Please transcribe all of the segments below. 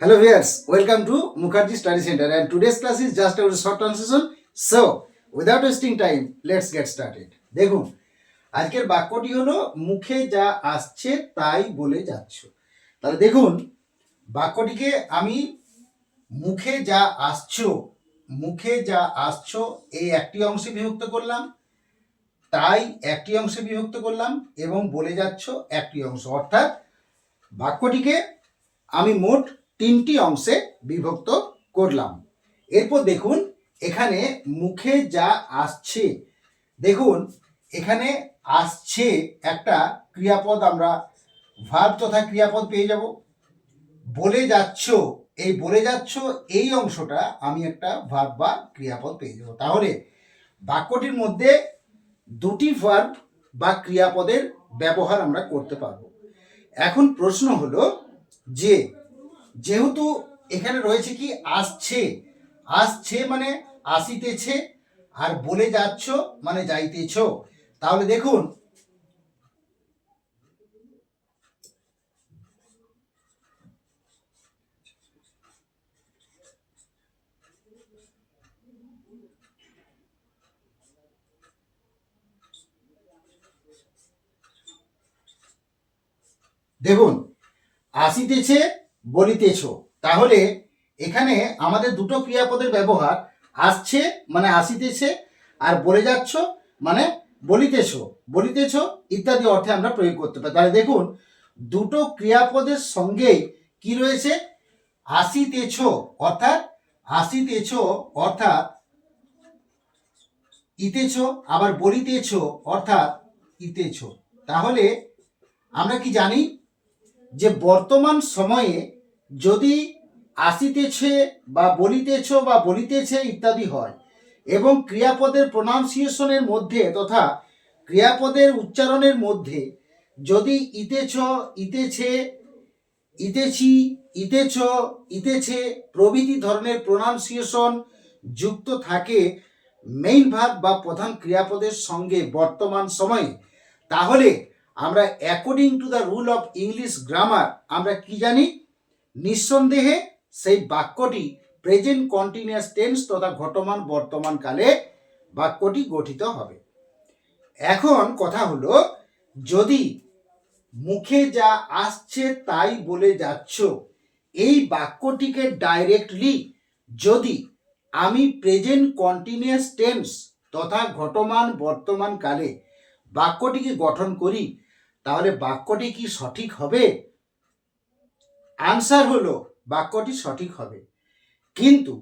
Hello viewers, welcome to Mukherjee Study Center and today's class is just a short transition. So, without wasting time, let's get started. দেখুন আজকের বাক্যটি হলো মুখে যা আসছে তাই বলে যাচ্ছ তাহলে দেখুন বাক্যটিকে আমি মুখে যা আসছো মুখে যা আসছো এই একটি অংশে বিভক্ত করলাম তাই একটি অংশে বিভক্ত করলাম এবং বলে যাচ্ছ একটি অংশ অর্থাৎ বাক্যটিকে আমি মোট তিনটি অংশে বিভক্ত করলাম। এরপর দেখুন, এখানে মুখে যা আসছে, দেখুন, এখানে আসছে একটা ক্রিয়াপদ, আমরা ভার্ব তথা ক্রিয়াপদ পেয়ে যাব। বলে যাচ্ছ, এই বলে যাচ্ছ, এই অংশটা আমি একটা ভার্ব বা ক্রিয়াপদ পেয়ে যাব। তাহলে বাক্যটির মধ্যে দুটি ভার্ব বা ক্রিয়াপদের ব্যবহার আমরা করতে পারব। এখন প্রশ্ন হলো যে যেহেতু এখানে রয়েছে কি, আসছে। আসছে মানে আসিতেছে আর বলে যাচ্ছ মানে যাইতেছ। তাহলে দেখুন। দেখুন, আসিতেছে বলিতেছ। তাহলে এখানে আমাদের দুটো ক্রিয়াপদের ব্যবহার আসছে মানে আসিতেছে আর বলে যাচ্ছ মানে বলিতেছ। বলিতেছ ইত্যাদি অর্থে আমরা প্রয়োগ করতে পারি। তাহলে দেখুন, দুটো ক্রিয়াপদের সঙ্গে কি রয়েছে? আসিতেছ, অর্থাৎ আসিতেছ, অর্থাৎ ইতেছ, আবার বলিতেছ, অর্থাৎ ইতেছ। তাহলে আমরা কি জানি? যে বর্তমান সময়ে যদি আসিতেছে বা বলিতেছ বা বলিতেছে ইত্যাদি হয় এবং ক্রিয়াপদের প্রোনাউন্সিয়েশনের মধ্যে তথা ক্রিয়াপদের উচ্চারণের মধ্যে যদি ইতেছ, ইতেছে, ইতেছি, ইতেছ, ইতেছে প্রভৃতি ধরনের প্রোনাউন্সিয়েশন যুক্ত থাকে মেইন ভাগ বা প্রধান ক্রিয়াপদের সঙ্গে বর্তমান সময়ে, তাহলে আমরা according to the rule of English grammar আমরা কি জানি? নিঃসন্দেহে সেই বাক্যটি প্রেজেন্ট কন্টিনিউয়াস টেন্স তথা ঘটমান বর্তমান কালে বাক্যটি গঠিত হবে। এখন কথা হলো, যদি মুখে যা আসছে তাই বলে যাচ্ছ, এই বাক্যটিকে ডাইরেক্টলি যদি আমি প্রেজেন্ট কন্টিনিউয়াস টেন্স তথা ঘটমান বর্তমান কালে বাক্যটিকে গঠন করি তাহলে বাক্যটি কি সঠিক হবে? আনসার হলো, বাক্যটি সঠিক হবে। কিন্তু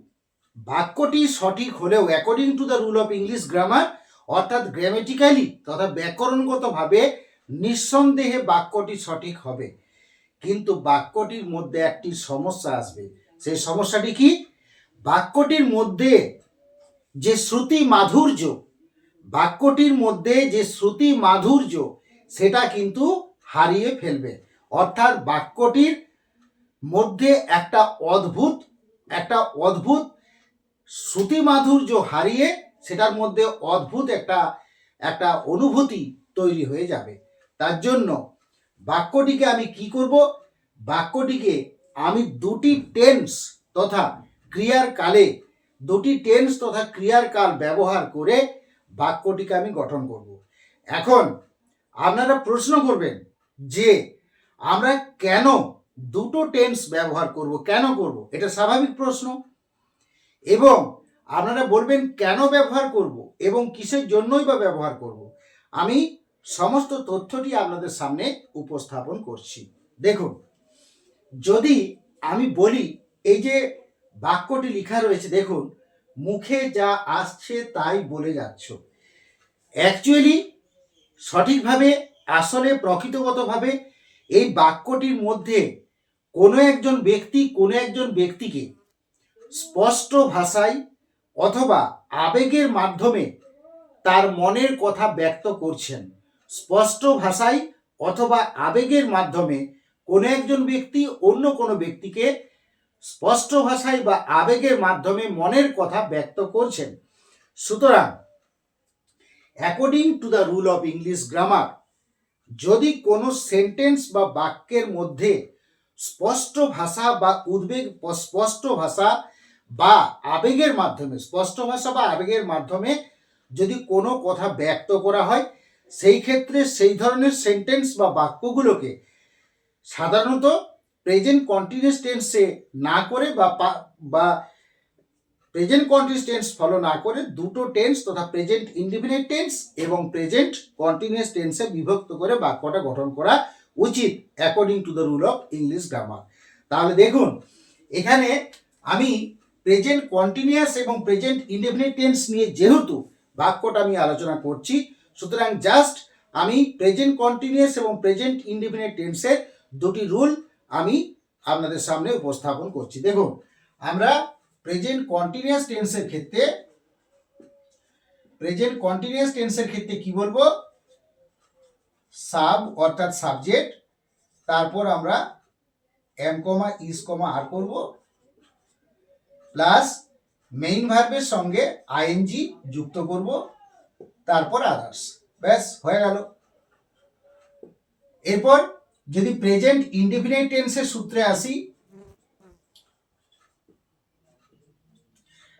বাক্যটি সঠিক হলেও according to the rule of English grammar অর্থাৎ গ্রামেটিক্যালি তথা ব্যাকরণগতভাবে নিঃসন্দেহে বাক্যটি সঠিক হবে। কিন্তু বাক্যটির মধ্যে একটি সমস্যা আসবে। সেই সমস্যাটি কি? বাক্যটির মধ্যে যে শ্রুতি মাধুর্য, বাক্যটির মধ্যে যে শ্রুতি মাধুর্য সেটা কিন্তু হারিয়ে ফেলবে। অর্থাৎ বাক্যটির মধ্যে একটা অদ্ভুত একটা অদ্ভুত শ্রুতি মাধুর্য হারিয়ে সেটার মধ্যে অদ্ভুত একটা একটা অনুভূতি তৈরি হয়ে যাবে। তার জন্য বাক্যটিকে আমি কি করব? বাক্যটিকে আমি দুটি টেন্স তথা ক্রিয়ার কালে দুটি টেন্স তথা ক্রিয়ার কাল ব্যবহার করে বাক্যটিকে আমি গঠন করব। এখন আপনারা প্রশ্ন করবেন যে আমরা কেন দুটো টেন্স ব্যবহার করব, কেন করব? এটা স্বাভাবিক প্রশ্ন। এবং আপনারা বলবেন, কেন ব্যবহার করব এবং কিসের জন্যই বা ব্যবহার করব? আমি সমস্ত তথ্যটি আপনাদের সামনে উপস্থাপন করছি। দেখুন, যদি আমি বলি, এই যে বাক্যটি লেখা রয়েছে, দেখুন, মুখে যা আসছে তাই বলে যাচ্ছ। অ্যাকচুয়ালি সঠিকভাবে, আসলে প্রকৃতগতভাবে এই বাক্যটির মধ্যে কোনো একজন ব্যক্তি, কোনো একজন ব্যক্তিকে স্পষ্ট ভাষায় অথবা আবেগের মাধ্যমে তার মনের কথা ব্যক্ত করছেন। স্পষ্ট ভাষায় অথবা আবেগের মাধ্যমে কোনো একজন ব্যক্তি অন্য কোনো ব্যক্তিকে স্পষ্ট ভাষায় বা আবেগের মাধ্যমে মনের কথা ব্যক্ত করছেন। সুতরাং according to the rule of English grammar যদি কোনো সেন্টেন্স বা বাক্যের মধ্যে স্পষ্ট ভাষা বা উদ্বেগ, স্পষ্ট ভাষা বা আবেগের মাধ্যমে, স্পষ্ট ভাষা বা আবেগের মাধ্যমে যদি কোনো কথা ব্যক্ত করা হয়, সেই ক্ষেত্রে সেই ধরনের সেন্টেন্স বা বাক্যগুলোকে সাধারণত প্রেজেন্ট কন্টিনিউয়াস টেন্সে না করে বা বা প্রেজেন্ট কন্টিনিউয়াস টেন্স ফলো না করে দুটো টেন্স তথা প্রেজেন্ট ইনডিফিনিট টেন্স এবং প্রেজেন্ট কন্টিনিউয়াস টেন্সে বিভক্ত করে বাক্যটা গঠন করা উচিত according to the rule of English grammar তাহলে দেখুন, এখানে আমি প্রেজেন্ট কন্টিনিউয়াস এবং প্রেজেন্ট ইনডিফিনিট টেন্স নিয়ে যেহেতু বাক্যটা আমি আলোচনা করছি, সুতরাং জাস্ট আমি প্রেজেন্ট কন্টিনিউয়াস এবং প্রেজেন্ট ইনডিফিনিট টেন্সের দুটি রুল আমি আপনাদের সামনে উপস্থাপন করছি। দেখুন, আমরা প্রেজেন্ট কন্টিনিউয়াস টেন্সের ক্ষেত্রে প্রেজেন্ট কন্টিনিউয়াস টেন্সের ক্ষেত্রে কি বলব? সাব অর্থাৎ সাবজেক্ট তারপর আমরা এম কমা ইস কমা আর করব প্লাস মেইন ভার্বের সঙ্গে আইএনজি যুক্ত করব, তারপর আদার্স ব্যাস, হয়ে গেল। এরপর যদি প্রেজেন্ট ইনডিফিনিট টেন্সের সূত্রে আসি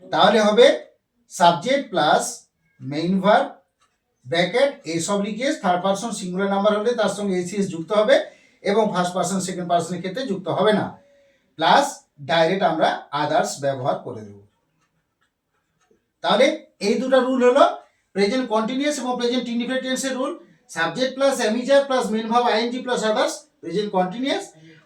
তাহলে হবে subject plus main verb bracket এইসব লিখে থার্ড পার্সন সিঙ্গুলার নাম্বার হলে তার সঙ্গে এসিএস যুক্ত হবে এবং ফার্স্ট পার্সন সেকেন্ড পার্সনের ক্ষেত্রে যুক্ত হবে না। প্লাস ডাইরেক্ট আমরা আদার্স ব্যবহার করে দেব। তাহলে এই দুটো রুল হলো প্রেজেন্ট কন্টিনিউয়াস এবং প্রেজেন্ট ইন্ডিফিনিট টেন্সের rule subject plus am is are plus main verb ING plus others present continuous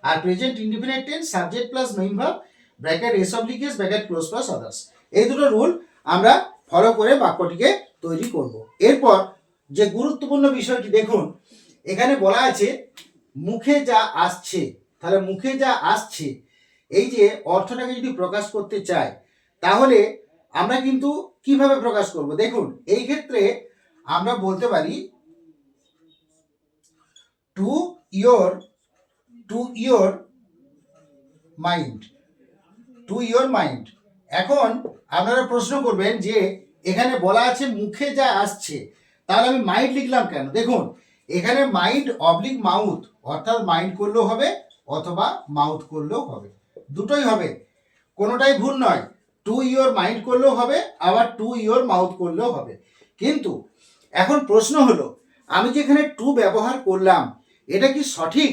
R present indefinite tense subject plus main verb bracket এসব লিখেস ব্র্যাকেট ক্লোজ প্লাস আদার্স এই দুটো rule আমরা follow করে বাক্যটিকে তৈরি করব। এরপর যে গুরুত্বপূর্ণ বিষয়টি দেখুন, এখানে বলা আছে, মুখে যা আসছে। তাহলে মুখে যা আসছে, এই যে অর্থটাকে যদি প্রকাশ করতে চাই, তাহলে আমরা কিন্তু কীভাবে প্রকাশ করব? দেখুন, এই ক্ষেত্রে আমরা বলতে পারি to your to your mind to your mind এখন আপনারা প্রশ্ন করবেন যে এখানে বলা আছে মুখে যা আসছে, তাহলে আমি মাইন্ড লিখলাম কেন? দেখুন, এখানে মাইন্ড অবলিক মাউথ অর্থাৎ মাইন্ড করলেও হবে অথবা মাউথ করলেও হবে। দুটোই হবে। কোনোটাই ভুল নয়। টু ইয়োর মাইন্ড করলেও হবে, আবার টু ইয়োর মাউথ করলেও হবে। কিন্তু এখন প্রশ্ন হলো, আমি যেখানে টু ব্যবহার করলাম, এটা কি সঠিক?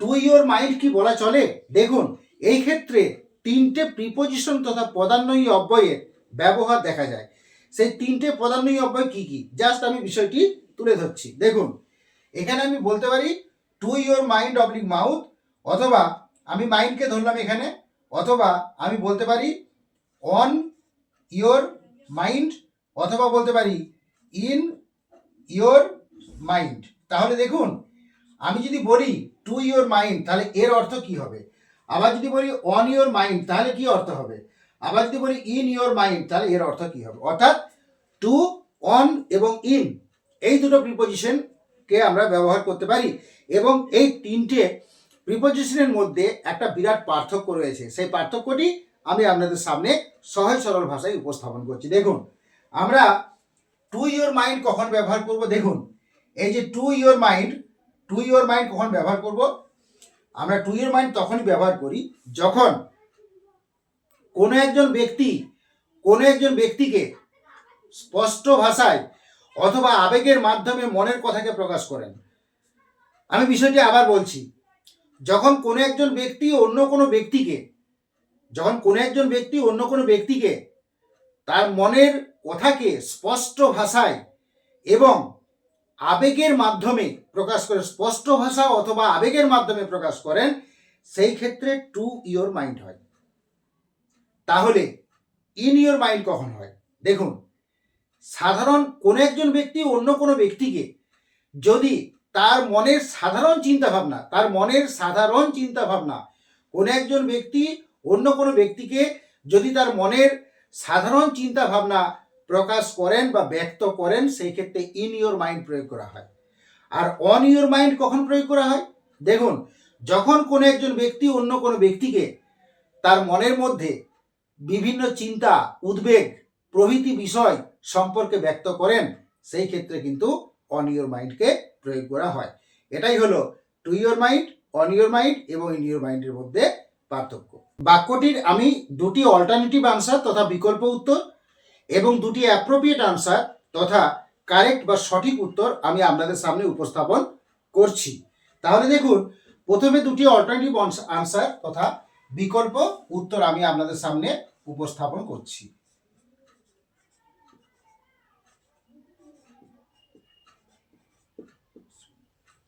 টু ইয়োর মাইন্ড কি বলা চলে? দেখুন, এই ক্ষেত্রে তিনটে প্রিপোজিশন তথা পদান্বয়ী অব্যয়ের ব্যবহার দেখা যায়। সেই তিনটে পদান্বয়ী অব্যয় কি কি? জাস্ট আমি বিষয়টি তুলে ধরছি। দেখুন, এখানে আমি বলতে পারি to your mind oblique mouth অথবা আমি মাইন্ডকে ধরলাম এখানে, অথবা আমি বলতে পারি অন ইয়োর মাইন্ড অথবা বলতে পারি ইন ইয়োর মাইন্ড তাহলে দেখুন, আমি যদি বলি টু ইয়োর মাইন্ড তাহলে এর অর্থ কি হবে? আবার যদি বলি অন ইয়োর মাইন্ড তাহলে কি অর্থ হবে? আবার যদি বলি ইন ইয়োর মাইন্ড তাহলে এর অর্থ কি হবে? অর্থাৎ টু অন এবং ইন এই দুটো প্রিপোজিশনকে আমরা ব্যবহার করতে পারি। এবং এই তিনটে প্রিপোজিশনের মধ্যে একটা বিরাট পার্থক্য রয়েছে। সেই পার্থক্যটি আমি আপনাদের সামনে সহজ সরল ভাষায় উপস্থাপন করছি। দেখুন, আমরা টু ইয়োর মাইন্ড কখন ব্যবহার করব? দেখুন, এই যে to your mind to your mind কখন ব্যবহার করব? আমরা টু ইয়োর মাইন্ড তখনই ব্যবহার করি যখন কোনো একজন ব্যক্তি, কোনো একজন ব্যক্তিকে স্পষ্ট ভাষায় অথবা আবেগের মাধ্যমে মনের কথাকে প্রকাশ করেন। আমি বিষয়টি আবার বলছি, যখন কোনো একজন ব্যক্তি অন্য কোনো ব্যক্তিকে, যখন কোনো একজন ব্যক্তি অন্য কোনো ব্যক্তিকে তার মনের কথাকে স্পষ্ট ভাষায় এবং আবেগের মাধ্যমে প্রকাশ করে স্পষ্ট ভাষা অথবা আবেগের মাধ্যমে প্রকাশ করেন, সেই ক্ষেত্রে টু ইয়োর মাইন্ড হয়। তাহলে, ইন ইয়োর মাইন্ড কখন হয়? দেখুন, সাধারণ কোনো একজন ব্যক্তি অন্য কোনো ব্যক্তিকে যদি তার মনের সাধারণ চিন্তা ভাবনা তার মনের সাধারণ চিন্তা ভাবনা কোনো একজন ব্যক্তি অন্য কোনো ব্যক্তিকে যদি তার মনের সাধারণ চিন্তা ভাবনা প্রকাশ করেন বা ব্যক্ত করেন, সেই ক্ষেত্রে ইন ইয়োর মাইন্ড প্রয়োগ করা হয়। আর অন ইয়োর মাইন্ড কখন প্রয়োগ করা হয়? দেখুন, যখন কোনো একজন ব্যক্তি অন্য কোনো ব্যক্তিকে তার মনের মধ্যে বিভিন্ন চিন্তা, উদ্বেগ, প্রভৃতি বিষয় সম্পর্কে ব্যক্ত করেন, সেই ক্ষেত্রে কিন্তু অন ইয়োর মাইন্ডকে প্রয়োগ করা হয়। এটাই হলো to your mind on your mind এবং ইন ইউর মাইন্ডের মধ্যে পার্থক্য। বাক্যটির আমি দুটি অল্টারনেটিভ আনসার তথা বিকল্প উত্তর এবং দুটি অ্যাপ্রোপ্রিয়েট আনসার তথা কারেক্ট বা সঠিক উত্তর আমি আপনাদের সামনে উপস্থাপন করছি। তাহলে দেখুন, প্রথমে দুটি অল্টারনেটিভ আনসার তথা বিকল্প উত্তর আমি আপনাদের সামনে উপস্থাপন করছি।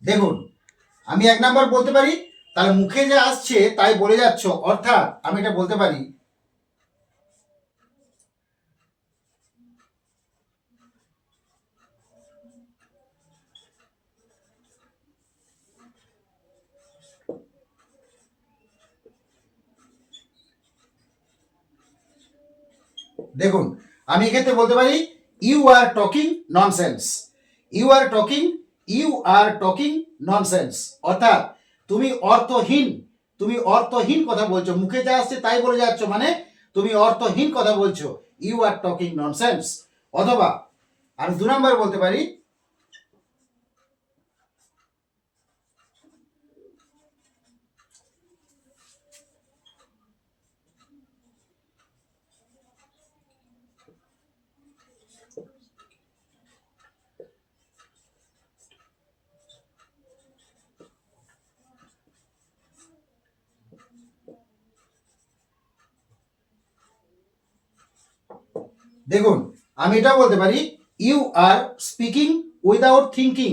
দেখুন, আমি এক নাম্বার বলতে পারি, তাহলে মুখে যে আসছে তাই বলে যাচ্ছ, অর্থাৎ আমি এটা বলতে পারি দেখুন, আমি এক্ষেত্রে বলতে পারি you are talking nonsense you are talking you are talking nonsense অর্থাৎ, তুমি অর্থহীন তুমি অর্থহীন কথা বলছো, মুখে যা আসছে তাই বলে যাচ্ছ মানে তুমি অর্থহীন কথা বলছো ইউ আর টকিং ননসেন্স অথবা আমি দু নম্বর বলতে পারি দেখুন, আমি এটা বলতে পারি you are speaking without thinking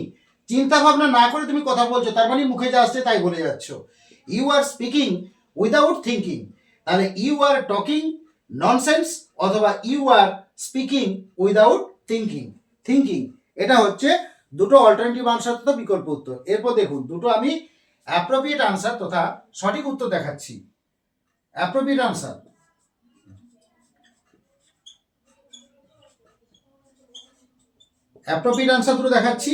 চিন্তা ভাবনা না করে তুমি কথা বলছো, তার মানে মুখে যা আসছে তাই বলে যাচ্ছ। You are speaking without thinking তাহলে ইউ আর টকিং ননসেন্স অথবা you are speaking without thinking thinking এটা হচ্ছে দুটো অল্টারনেটিভ আনসার তথা বিকল্প উত্তর। এরপর দেখুন, দুটো আমি অ্যাপ্রোপ্রিয়েট আনসার তথা সঠিক উত্তর দেখাচ্ছি। অ্যাপ্রোপ্রিয়েট আনসার অ্যাপ্রোপ্রিয়েট আনসার দুটো দেখাচ্ছি।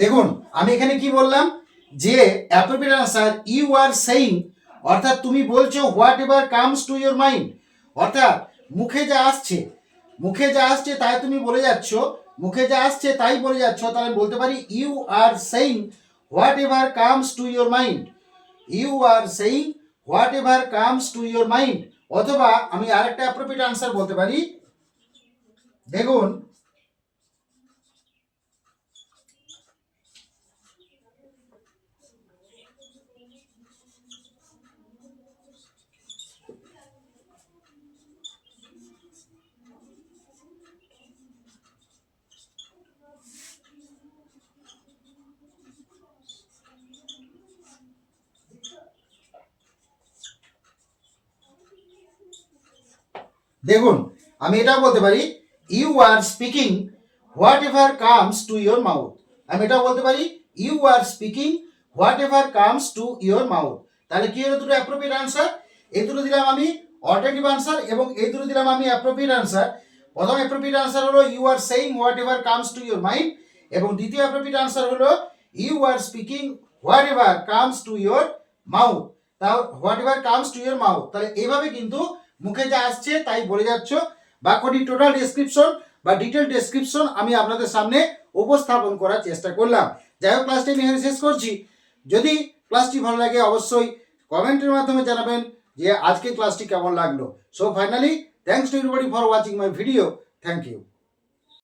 দেখুন, আমি এখানে কি বললাম? যে appropriate answer you are saying অর্থাৎ তুমি বলছো whatever comes to your mind অর্থাৎ মুখে যা আসছে, মুখে যা আসছে তাই তুমি বলে যাচ্ছ, মুখে যা আসছে তাই বলে যাচ্ছ, তাহলে বলতে পারি you are saying whatever comes to your mind you are saying whatever comes to your mind অথবা আমি আরেকটা অ্যাপ্রোপ্রিয়েট আনসার বলতে পারি, দেখুন দেখুন, আমি এটাও বলতে পারি you are speaking whatever comes to your mouth আমি এটাও বলতে পারি you are speaking whatever comes to your mouth তাহলে কি হলো দুটো অ্যাপ্রোপ্রিয়েট আনসার এই দুটো দিলাম আমি অল্টারনেটিভ আনসার এবং এই দুটো দিলাম আমি অ্যাপ্রোপ্রিয়েট আনসার প্রথম অ্যাপ্রোপ্রিয়েট আনসার হলো you are saying whatever comes to your mind এবং দ্বিতীয় অ্যাপ্রোপ্রিয়েট আনসার হলো you are speaking whatever comes to your mouth তাও whatever comes to your mouth তাহলে এইভাবে কিন্তু মুখে যা আসছে তাই বলে যাচ্ছ। বাক্যটি টোটাল ডেসক্রিপশন বা ডিটেল ডেসক্রিপশন আমি আপনাদের সামনে উপস্থাপন করার চেষ্টা করলাম। যাই হোক ক্লাসটি আমি এখানে শেষ করছি। যদি ক্লাসটি ভালো লাগে, অবশ্যই কমেন্টের মাধ্যমে জানাবেন যে আজকে ক্লাসটি কেমন লাগল। So finally thanks to everybody for watching my video thank you